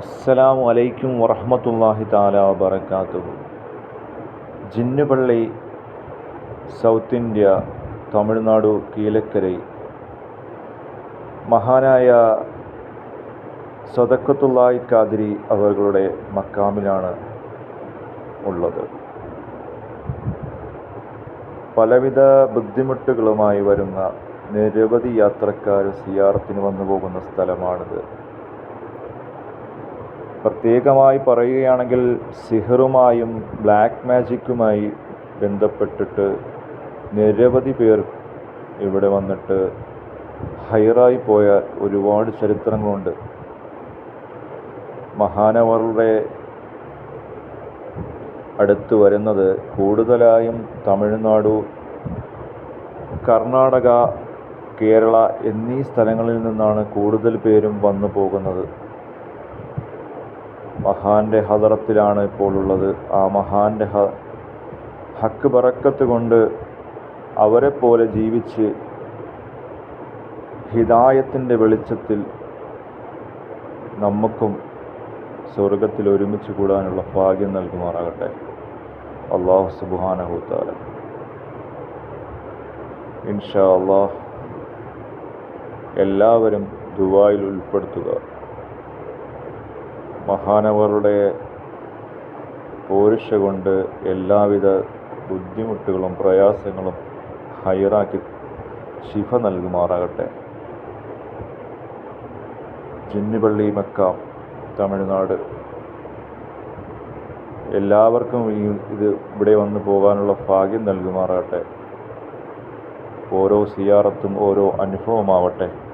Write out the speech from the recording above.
അസ്സലാമു അലൈക്കും വറഹ്മത്തുള്ളാഹി താല വബറകാതുഹു. Jinnupalli south India Tamil Nadu Kilakarai. മഹാനായ സദക്കത്തുള്ളാഹി കാതിരി അവരുടെ മക്കാമിലാണ് ഉള്ളത്. പലവിധ ബുദ്ധിമുട്ടുകളുമായി വരുന്ന നിരവധി യാത്രക്കാർ സിയാറത്തിന് വന്നു പോകുന്ന സ്ഥലമാണിത്. പ്രത്യേകമായി പറയുകയാണെങ്കിൽ സിഹറുമായും ബ്ലാക്ക് മാജിക്കുമായി ബന്ധപ്പെട്ടിട്ട് നിരവധി പേർ ഇവിടെ വന്നിട്ട് ഹൈറായി പോയ ഒരുപാട് ചരിത്രങ്ങളുണ്ട്. മഹാനവറുടെ അടുത്ത് വരുന്നത് കൂടുതലായും തമിഴ്നാടു കർണാടക കേരള എന്നീ സ്ഥലങ്ങളിൽ നിന്നാണ് കൂടുതൽ പേരും വന്നു പോകുന്നത്. മഹാന്റെ ഹദറത്തിലാണ് ഇപ്പോൾ ഉള്ളത് ആ മഹാന്റെ ഹ ഹക്ക് പറക്കത്ത് കൊണ്ട് അവരെപ്പോലെ ജീവിച്ച് ഹിതായത്തിന്റെ വെളിച്ചത്തിൽ നമുക്കും സ്വർഗത്തിൽ ഒരുമിച്ച് കൂടാനുള്ള ഭാഗ്യം നൽകുമാറാകട്ടെ. അള്ളാഹു സുബാനഹുത്താല ഇൻഷാ അള്ളാഹ് എല്ലാവരും ദുബായിൽ ഉൾപ്പെടുത്തുക. മഹാനവറുടെ പോരുഷ കൊണ്ട് എല്ലാവിധ ബുദ്ധിമുട്ടുകളും പ്രയാസങ്ങളും ഹൈറാക്കി ശിഫ നൽകുമാറാകട്ടെ. ജിന്നുപള്ളി മക്ക തമിഴ്നാട്. എല്ലാവർക്കും ഈ ഇത് ഇവിടെ വന്ന് പോകാനുള്ള ഭാഗ്യം നൽകുമാറാകട്ടെ. ഓരോ സിയാറത്തും ഓരോ അനുഭവമാവട്ടെ.